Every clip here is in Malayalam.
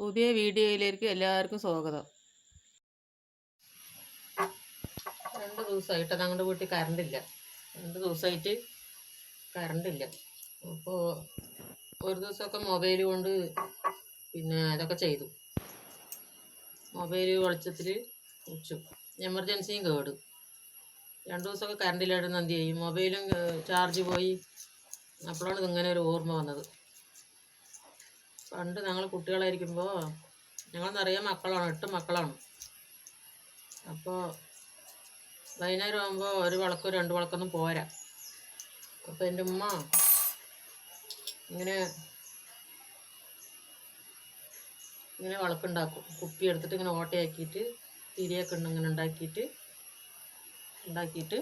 പുതിയ വീഡിയോയിലേക്ക് എല്ലാവർക്കും സ്വാഗതം. രണ്ട് ദിവസമായിട്ട് ഞങ്ങളുടെ വീട്ടിൽ കറണ്ടില്ല. രണ്ട് ദിവസമായിട്ട് കറണ്ടില്ല. അപ്പോൾ ഒരു ദിവസമൊക്കെ മൊബൈൽ കൊണ്ട് പിന്നെ അതൊക്കെ ചെയ്തു. മൊബൈൽ വെളിച്ചത്തിൽ വെച്ചു. എമർജൻസിയും കേട്. രണ്ട് ദിവസമൊക്കെ കറണ്ടില്ലായിരുന്നു. എന്ത് ചെയ്യും? മൊബൈലും ചാർജ് പോയി. അപ്പോഴാണ് ഇതിങ്ങനെ ഒരു ഓർമ്മ വന്നത്. പണ്ട് ഞങ്ങൾ കുട്ടികളായിരിക്കുമ്പോൾ ഞങ്ങൾ നിറയെ മക്കളാണ് എട്ട് മക്കളാണ്. അപ്പോൾ വൈകുന്നേരം ആകുമ്പോൾ ഒരു വിളക്കോ രണ്ട് വിളക്കൊന്നും പോരാ. അപ്പോൾ എന്റെ ഉമ്മ ഇങ്ങനെ ഇങ്ങനെ വിളക്കുണ്ടാക്കും. കുപ്പി എടുത്തിട്ട് ഇങ്ങനെ ഓട്ടയാക്കിയിട്ട് തിരിയൊക്കെ ഉണ്ട് ഇങ്ങനെ ഉണ്ടാക്കിയിട്ട് ഉണ്ടാക്കിയിട്ട്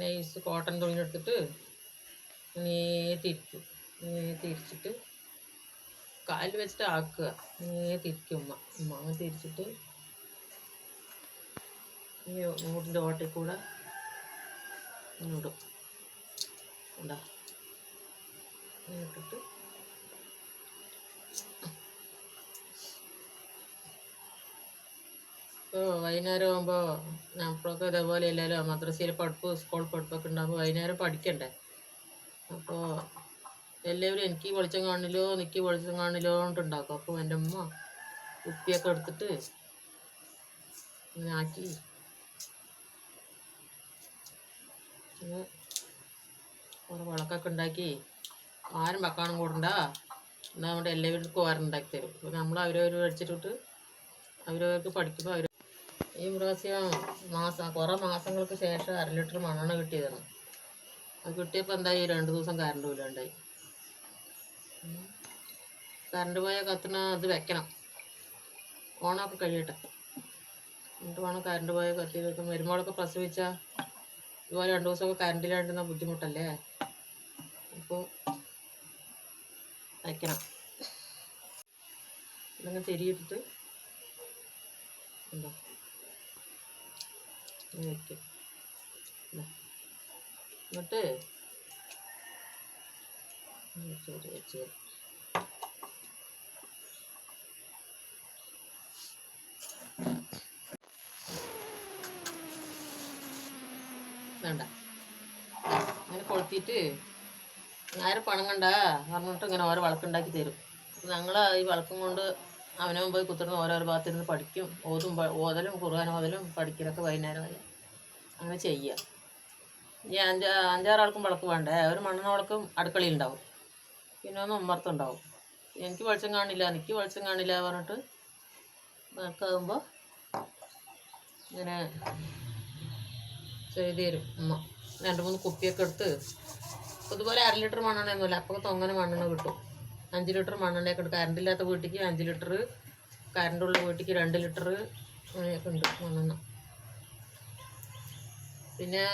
നൈസ് കോട്ടൺ തുണി എടുത്തിട്ട് ഇങ്ങനെ തിരിച്ചിട്ട് കാൽ വെച്ചിട്ട് ആക്കുക. ഇങ്ങനെ തിരിക്കും ഉമ്മ. ഉമ്മ അങ്ങനെ തിരിച്ചിട്ട് ഈ മൂട്ടിന്റെ ഓട്ടയിൽ കൂടെ ഇങ്ങനെ ഇടും. ഇങ്ങനെ ഇട്ടിട്ട് ഇപ്പോൾ വൈകുന്നേരം ആകുമ്പോൾ നമ്മളൊക്കെ ഇതേപോലെ എല്ലാവരും മദ്രസയിൽ പഠിപ്പ് സ്കൂൾ പഠിപ്പൊക്കെ ഉണ്ടാകുമ്പോൾ വൈകുന്നേരം പഠിക്കണ്ടേ? അപ്പോൾ എല്ലാവരും എനിക്ക് വെളിച്ചം കാണില്ലോ നിക്ക് വെളിച്ചം കാണില്ലോ ഉണ്ടാക്കും. അപ്പോൾ എന്റെ അമ്മ ഉപ്പിയൊക്കെ എടുത്തിട്ട് ഇങ്ങനെ ആക്കി. കുറേ വിളക്കൊക്കെ ഉണ്ടാക്കി. ആരും വെക്കാനും കൂടണ്ട. എന്നാൽ നമ്മുടെ എല്ലാവർക്കും ഓരം ഉണ്ടാക്കി തരും. അപ്പോൾ നമ്മൾ അവരവർ പഠിച്ചിട്ട് അവരവർക്ക് പഠിക്കുമ്പോൾ അവർ ഈ പ്രാവശ്യം മാസം കുറേ മാസങ്ങൾക്ക് ശേഷം അര ലിറ്റർ മണ്ണെണ്ണ കിട്ടിയതാണ്. അത് കിട്ടിയപ്പോൾ എന്തായി? രണ്ട് ദിവസം കറണ്ട് ഇല്ലാണ്ടായി കറണ്ട് പോയാൽ കത്തണ അത് വെക്കണം. ഓണമൊക്കെ കഴിയട്ടെ. എന്നിട്ട് വേണം കറണ്ട് പോയാൽ കത്തി വെക്കും വരുമ്പോഴൊക്കെ പ്രസവിച്ചാൽ ഇതുപോലെ രണ്ട് ദിവസമൊക്കെ കറണ്ടിലാണ്ടിരുന്ന ബുദ്ധിമുട്ടല്ലേ? അപ്പോൾ വയ്ക്കണം ഇതങ്ങനെ തിരിയിട്ടിട്ട് എന്താ വയ്ക്കും. എന്നിട്ട് വേണ്ട. അങ്ങനെ കൊളുത്തിയിട്ട് ആരും പണം കണ്ട പറഞ്ഞിട്ട് ഇങ്ങനെ ഓരോ വിളക്കുണ്ടാക്കി തരും. ഞങ്ങൾ ഈ വിളക്കും കൊണ്ട് അവനവൻ പോയി കുത്തിരുന്ന് ഓരോരോ ഭാഗത്തിരുന്ന് പഠിക്കും. ഓതും ഓതലും കുറുകാനും ഓതലും പഠിക്കലൊക്കെ വൈകുന്നേരമായി അങ്ങനെ ചെയ്യുക ഈ അഞ്ചാ അഞ്ചാറാൾക്കും വിളക്ക് വേണ്ടേ? ഒരു മണ്ണെണ്ണ വിളക്കും അടുക്കളയിൽ ഉണ്ടാവും പിന്നെ ഒന്ന് ഉമ്മർത്തുണ്ടാവും. എനിക്ക് വെളിച്ചം കാണില്ല എനിക്ക് വെളിച്ചം കാണില്ല പറഞ്ഞിട്ട് വിളക്കാകുമ്പോൾ ഇങ്ങനെ ചെയ്ത് തരും ഉമ്മ. രണ്ട് മൂന്ന് കുപ്പിയൊക്കെ എടുത്ത് ഇതുപോലെ അര ലിറ്റർ മണ്ണെണ്ണയൊന്നുമില്ല അപ്പോൾ തൊങ്ങനെ മണ്ണെണ്ണ കിട്ടും. അഞ്ച് ലിറ്റർ മണ്ണെണ്ണയൊക്കെ എടുക്കും ഇല്ലാത്ത വീട്ടിക്ക് അഞ്ച് ലിറ്റർ കറണ്ടുള്ള വീട്ടിക്ക് രണ്ട് ലിറ്റർ അങ്ങനെയൊക്കെ ഉണ്ട് മണ്ണെണ്ണ. പിന്നെ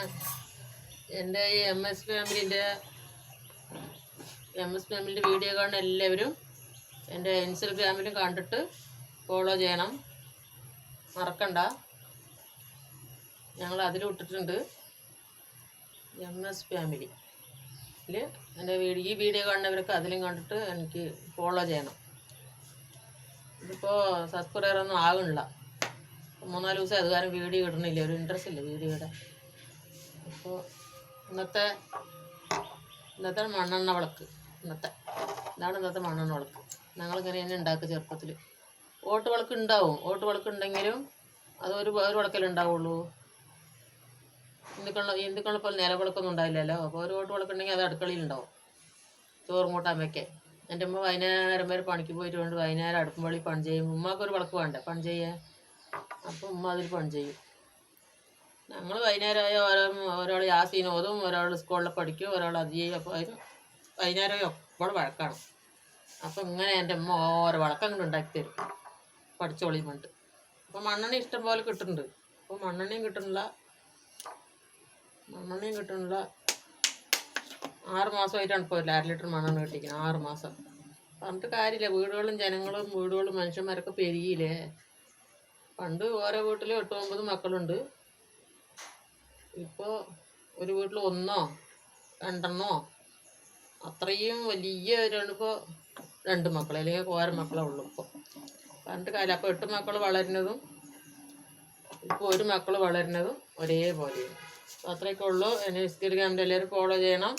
എന്റെ ഈ എം എസ് ഫാമിലിന്റെ എം എസ് ഫാമിലിന്റെ വീഡിയോ കാണുന്ന എല്ലാവരും എന്റെ ഇൻസ്റ്റഗ്രാമിലും കണ്ടിട്ട് ഫോളോ ചെയ്യണം. മറക്കണ്ട. ഞങ്ങൾ അതിൽ ഇട്ടിട്ടുണ്ട് എം എസ് ഫാമിലി എന്റെ വീഡിയോ ഈ വീഡിയോ കാണുന്നവരൊക്കെ അതിലും കണ്ടിട്ട് എനിക്ക് ഫോളോ ചെയ്യണം. ഇതിപ്പോൾ സബ്സ്ക്രൈബർ ഒന്നും ആകണില്ല മൂന്നാൽ ദിവസം അത് കാരണം വീഡിയോ ഇടണില്ല ഒരു ഇൻട്രസ്റ്റ് ഇല്ല വീഡിയോയുടെ അപ്പോൾ ഇന്നത്തെ ഇന്നത്തെ മണ്ണെണ്ണ വിളക്ക്. ഇന്നത്തെ. ഇതാണ് ഇന്നത്തെ മണ്ണെണ്ണ വിളക്ക്. ഞങ്ങളിങ്ങനെ തന്നെ ഉണ്ടാക്കുക ചെറുപ്പത്തിൽ ഓട്ട് വിളക്ക് ഉണ്ടാവും. ഓട്ട് വിളക്ക് ഉണ്ടെങ്കിലും അത് ഒരു ഒരു വിളക്കല്ലേ ഉണ്ടാവുള്ളൂ. ഹിന്ദുക്കളുടെ ഹിന്ദുക്കളെ പോലെ നിലവിളക്കൊന്നും ഉണ്ടാവില്ലല്ലോ. അപ്പോൾ ഒരു ഓട്ട് വിളക്കുണ്ടെങ്കിൽ അത് അടുക്കളയിൽ ഉണ്ടാവും. ചോറും കൂട്ടാൻ എന്റെ ഉമ്മ വൈകുന്നേരം വരെ പണിക്ക് പോയിട്ട് കൊണ്ട് വൈകുന്നേരം അടുപ്പം വഴി പണി ചെയ്യും. ഉമ്മക്ക് ഒരു വിളക്ക് വേണ്ടേ? പണി ചെയ്യേ അപ്പോൾ ഉമ്മ അതിൽ പണി ചെയ്യും. ഞങ്ങൾ വൈകുന്നേരമായ ഓരോ ഒരാൾ യാസീൻ ഓതും ഒരാൾ സ്കൂളിൽ പഠിക്കും ഒരാൾ അത് ചെയ്യും അപ്പോൾ അതിന് എപ്പോഴും വഴക്കാണ്. അപ്പം ഇങ്ങനെ എന്റെ അമ്മ ഓരോ വിളക്കങ്ങോട്ട് ഉണ്ടാക്കി തരും. പഠിച്ചോളി പണ്ട് അപ്പം മണ്ണെണ്ണ ഇഷ്ടം പോലെ കിട്ടുന്നുണ്ട്. അപ്പോൾ മണ്ണെണ്ണയും കിട്ടുന്നില്ല. മണ്ണെണ്ണയും കിട്ടുന്നില്ല. ആറ് മാസമായിട്ടാണ് ഇപ്പോൾ അര ലിറ്റർ മണ്ണെണ്ണ കിട്ടിക്കുന്നത് ആറ് മാസം. പറഞ്ഞിട്ട് കാര്യമില്ല. വീടുകളും ജനങ്ങളും വീടുകളും മനുഷ്യന്മാരൊക്കെ പെരുകിയില്ലേ പണ്ട് ഓരോ വീട്ടിലും എട്ട് ഒമ്പത് മക്കളുണ്ട്. ഇപ്പോൾ ഒരു വീട്ടിൽ ഒന്നോ രണ്ടെണ്ണോ അത്രയും വലിയ ഇപ്പോൾ രണ്ട് മക്കൾ അല്ലെങ്കിൽ കോര മക്കളെ ഉള്ളൂ ഇപ്പോൾ പണ്ട് കാലം അപ്പോൾ എട്ട് മക്കൾ വളരുന്നതും ഇപ്പോൾ ഒരു മക്കൾ വളരുന്നതും ഒരേപോലെയാണ്. അത്രയൊക്കെ ഉള്ളൂ. എന്നെ ഇൻസ്റ്റഗ്രാമിൽ എല്ലാവരും ഫോളോ ചെയ്യണം.